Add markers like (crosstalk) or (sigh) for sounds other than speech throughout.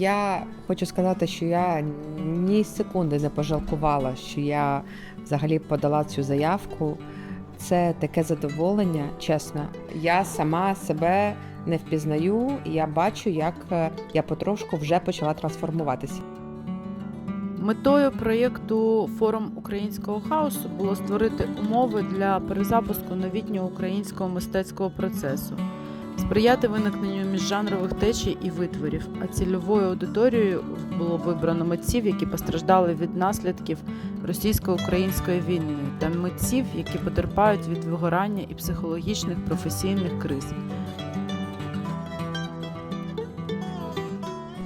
Я хочу сказати, що я ні секунди не пожалкувала, що я взагалі подала цю заявку. Це таке задоволення, чесно. Я сама себе не впізнаю, і я бачу, як е, я потрошку вже почала трансформуватися. Метою проєкту Форум українського хаосу було створити умови для перезапуску новітнього українського мистецького процесу, сприяти виникненню міжжанрових течій і витворів. А цільовою аудиторією було вибрано митців, які постраждали від наслідків російсько-української війни, та митців, які потерпають від вигорання і психологічних професійних криз.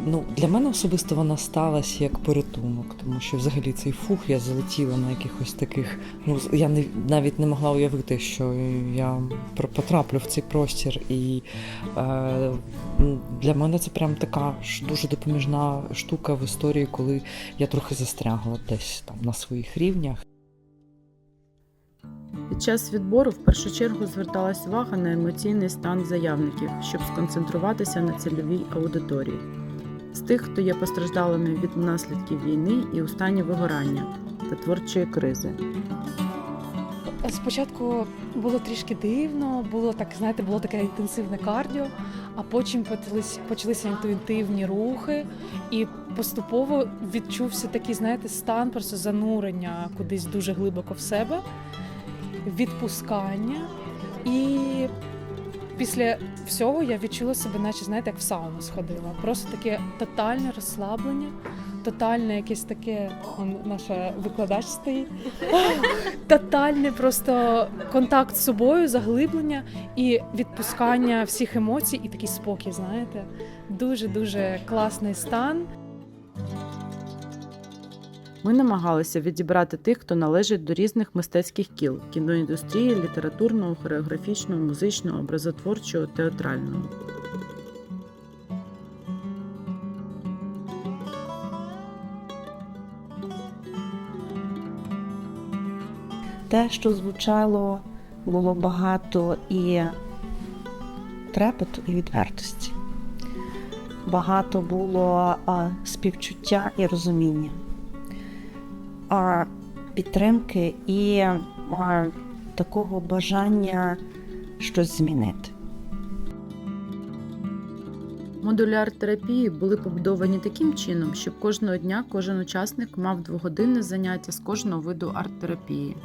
Ну, для мене особисто вона сталася як порятунок, тому що взагалі цей фух я залетіла на якихось таких. Ну я не навіть не могла уявити, що я потраплю в цей простір. І е, для мене це прям така дуже допоміжна штука в історії, коли я трохи застрягла десь там на своїх рівнях. Під час відбору в першу чергу зверталась увага на емоційний стан заявників, щоб сконцентруватися на цільовій аудиторії. Тих, хто є постраждалими від наслідків війни і у стані вигорання та творчої кризи. Спочатку було трішки дивно, було так, знаєте, було таке інтенсивне кардіо, а потім почалися, почалися інтуїтивні рухи, і поступово відчувся такий, знаєте, стан просто занурення кудись дуже глибоко в себе, відпускання. І після всього я відчула себе, наче знаєте, як в сауну сходила. Просто таке тотальне розслаблення, тотальне якесь таке, наша викладач стоїть (laughs) тотальний просто контакт з собою, заглиблення і відпускання всіх емоцій, і такий спокій, знаєте. Дуже дуже класний стан. Ми намагалися відібрати тих, хто належить до різних мистецьких кіл кіноіндустрії, літературного, хореографічного, музичного, образотворчого, театрального. те, що звучало, було багато і трепету, і відвертості. Багато було співчуття і розуміння, підтримки і такого бажання щось змінити. Модулі арт-терапії були побудовані таким чином, щоб кожного дня кожен учасник мав двогодинне заняття з кожного виду арт-терапії.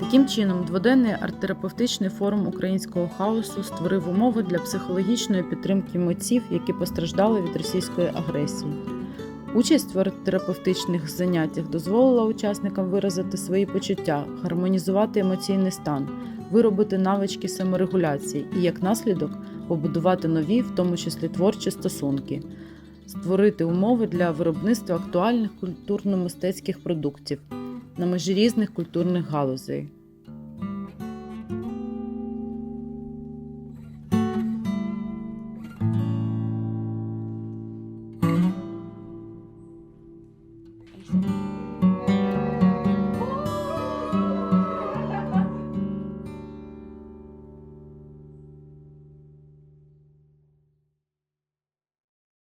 Таким чином, дводенний арт-терапевтичний форум українського хаосу створив умови для психологічної підтримки митців, які постраждали від російської агресії. Участь в арт-терапевтичних заняттях дозволила учасникам виразити свої почуття, гармонізувати емоційний стан, виробити навички саморегуляції і, як наслідок, побудувати нові, в тому числі творчі стосунки, створити умови для виробництва актуальних культурно-мистецьких продуктів на межі різних культурних галузей.